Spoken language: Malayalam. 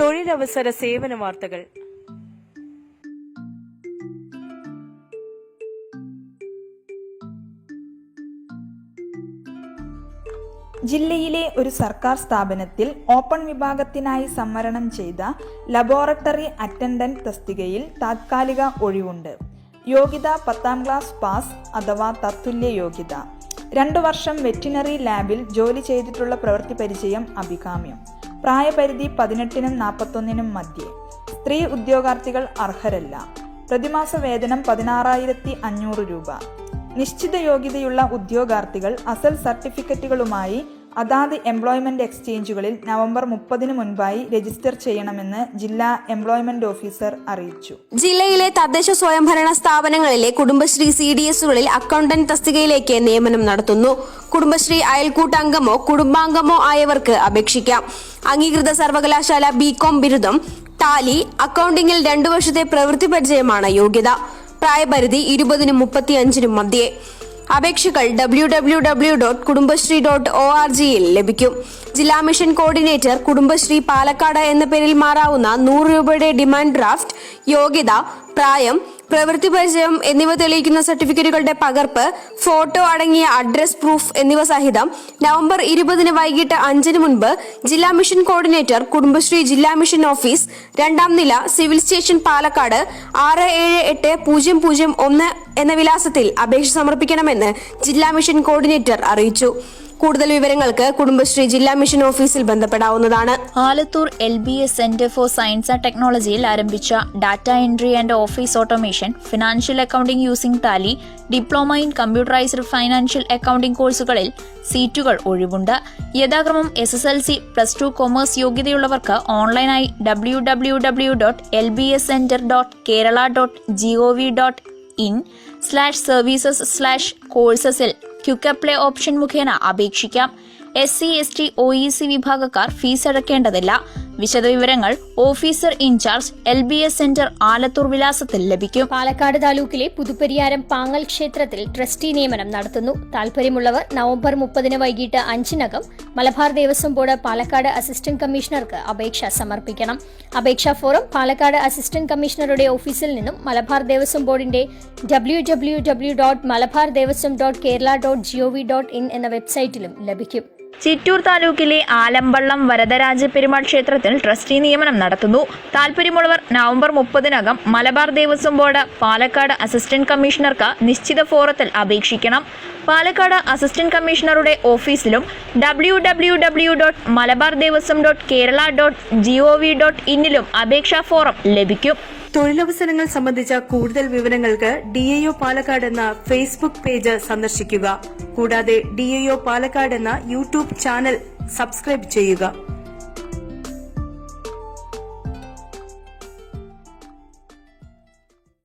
തൊഴിലവസര സേവന വാർത്തകൾ. ജില്ലയിലെ ഒരു സർക്കാർ സ്ഥാപനത്തിൽ ഓപ്പൺ വിഭാഗത്തിനായി സംവരണം ചെയ്ത ലബോറട്ടറി അറ്റൻഡന്റ് തസ്തികയിൽ താത്കാലിക ഒഴിവുണ്ട്. യോഗ്യത പത്താം ക്ലാസ് പാസ് അഥവാ തത്തുല്യ യോഗ്യത. രണ്ടു വർഷം വെറ്റിനറി ലാബിൽ ജോലി ചെയ്തിട്ടുള്ള പ്രവൃത്തി പരിചയം അഭികാമ്യം. പ്രായപരിധി പതിനെട്ടിനും നാൽപ്പത്തൊന്നിനും മധ്യേ. സ്ത്രീ ഉദ്യോഗാർത്ഥികൾ അർഹരല്ല. പ്രതിമാസ വേതനം പതിനാറായിരത്തി അഞ്ഞൂറ് രൂപ. നിശ്ചിത യോഗ്യതയുള്ള ഉദ്യോഗാർത്ഥികൾ അസൽ സർട്ടിഫിക്കറ്റുകളുമായി അതാത് എംപ്ലോയ്മെന്റ് എക്സ്ചേഞ്ചുകളിൽ നവംബർ മുപ്പതിന് മുൻപായി രജിസ്റ്റർ ചെയ്യണമെന്ന് ജില്ലാ എംപ്ലോയ്മെന്റ് ഓഫീസർ അറിയിച്ചു. ജില്ലയിലെ തദ്ദേശ സ്വയംഭരണ സ്ഥാപനങ്ങളിലെ കുടുംബശ്രീ സി ഡി എസുകളിൽ അക്കൗണ്ടന്റ് തസ്തികയിലേക്ക് നിയമനം നടത്തുന്നു. കുടുംബശ്രീ അയൽക്കൂട്ടംഗമോ കുടുംബാംഗമോ ആയവർക്ക് അപേക്ഷിക്കാം. അംഗീകൃത സർവകലാശാല ബികോം ബിരുദം ടാലി അക്കൗണ്ടിംഗിൽ രണ്ടു വർഷത്തെ പ്രവൃത്തി പരിചയമാണ് യോഗ്യത. പ്രായപരിധി ഇരുപതിനും മുപ്പത്തിയഞ്ചിനും മധ്യേ. അപേക്ഷകൾ W W W dot Kudumbashree dot O R ജിയിൽ ലഭിക്കും. ജില്ലാ മിഷൻ കോർഡിനേറ്റർ കുടുംബശ്രീ പാലക്കാട് എന്ന പേരിൽ മാറാവുന്ന നൂറ് രൂപയുടെ ഡിമാൻഡ് ഡ്രാഫ്റ്റ് യോഗ്യത പ്രായം പ്രവൃത്തി പരിചയം എന്നിവ തെളിയിക്കുന്ന സർട്ടിഫിക്കറ്റുകളുടെ പകർപ്പ് ഫോട്ടോ അടങ്ങിയ അഡ്രസ് പ്രൂഫ് എന്നിവ സഹിതം നവംബർ ഇരുപതിന് വൈകിട്ട് അഞ്ചിന് മുൻപ് ജില്ലാ മിഷൻ കോർഡിനേറ്റർ കുടുംബശ്രീ ജില്ലാ മിഷൻ ഓഫീസ് രണ്ടാം നില സിവിൽ സ്റ്റേഷൻ പാലക്കാട് ആറ് ഏഴ് എട്ട് പൂജ്യം പൂജ്യം ഒന്ന് എന്ന വിലാസത്തിൽ അപേക്ഷ സമർപ്പിക്കണമെന്ന് ജില്ലാ മിഷൻ കോർഡിനേറ്റർ അറിയിച്ചു. കൂടുതൽ വിവരങ്ങൾക്ക് കുടുംബശ്രീ ജില്ലാ മിഷൻ ഓഫീസിൽ ബന്ധപ്പെടാവുന്നതാണ്. Alathur L B S centre for science and ടെക്നോളജിയിൽ ആരംഭിച്ച data entry and office automation financial accounting using Tally diploma in computerised financial accounting കോഴ്സുകളിൽ സീറ്റുകൾ ഒഴിവുണ്ട്. യഥാക്രമം S S L C plus two commerce യോഗ്യതയുള്ളവർക്ക് ഓൺലൈനായി W W W dot L B S centre dot Kerala dot G O V dot in slash services slash കോഴ്സസിൽ quick apply option മുഖേന അപേക്ഷിക്കാം. S C S T O E C വിഭാഗക്കാർ ഫീസ് അടയ്ക്കേണ്ടതില്ല വിശദവിവരങ്ങൾ officer in charge L B S centre Alathur വിലാസത്തിൽ ലഭിക്കും. പാലക്കാട് താലൂക്കിലെ പുതുപ്പരിയാരം പാങ്ങൽ ക്ഷേത്രത്തിൽ ട്രസ്റ്റി നിയമനം നടത്തുന്നു. താൽപര്യമുള്ളവർ നവംബർ മുപ്പതിന് വൈകിട്ട് അഞ്ചിനകം മലബാർ ദേവസ്വം ബോർഡ് പാലക്കാട് അസിസ്റ്റന്റ് കമ്മീഷണർക്ക് അപേക്ഷ സമർപ്പിക്കണം. അപേക്ഷാ ഫോറം പാലക്കാട് അസിസ്റ്റന്റ് കമ്മീഷണറുടെ ഓഫീസിൽ നിന്നും മലബാർ ദേവസ്വം ബോർഡിന്റെ W W W dot Malabar Devaswom dot Kerala dot G O V dot in എന്ന വെബ്സൈറ്റിലും ലഭിക്കും. ചിറ്റൂർ താലൂക്കിലെ ആലമ്പള്ളം വരദരാജ പെരുമാൾ ക്ഷേത്രത്തിൽ ട്രസ്റ്റി നിയമനം നടത്തുന്നു. താൽപര്യമുള്ളവർ നവംബർ മുപ്പതിനകം മലബാർ ദേവസ്വം ബോർഡ് പാലക്കാട് അസിസ്റ്റന്റ് കമ്മീഷണർക്ക് നിശ്ചിത ഫോറത്തിൽ അപേക്ഷിക്കണം. പാലക്കാട് അസിസ്റ്റന്റ് കമ്മീഷണറുടെ ഓഫീസിലും W W W dot Malabar Devaswom dot Kerala dot G O V dot ഇന്നിലും അപേക്ഷാ ഫോറം ലഭിക്കും. തൊഴിലവസരങ്ങൾ സംബന്ധിച്ച കൂടുതൽ വിവരങ്ങൾക്ക് ഡി എ പാലക്കാട് എന്ന ഫേസ്ബുക്ക് പേജ് സന്ദർശിക്കുക. കൂടാതെ ഡി എ പാലക്കാട് എന്ന യൂട്യൂബ് ചാനൽ സബ്സ്ക്രൈബ് ചെയ്യുക.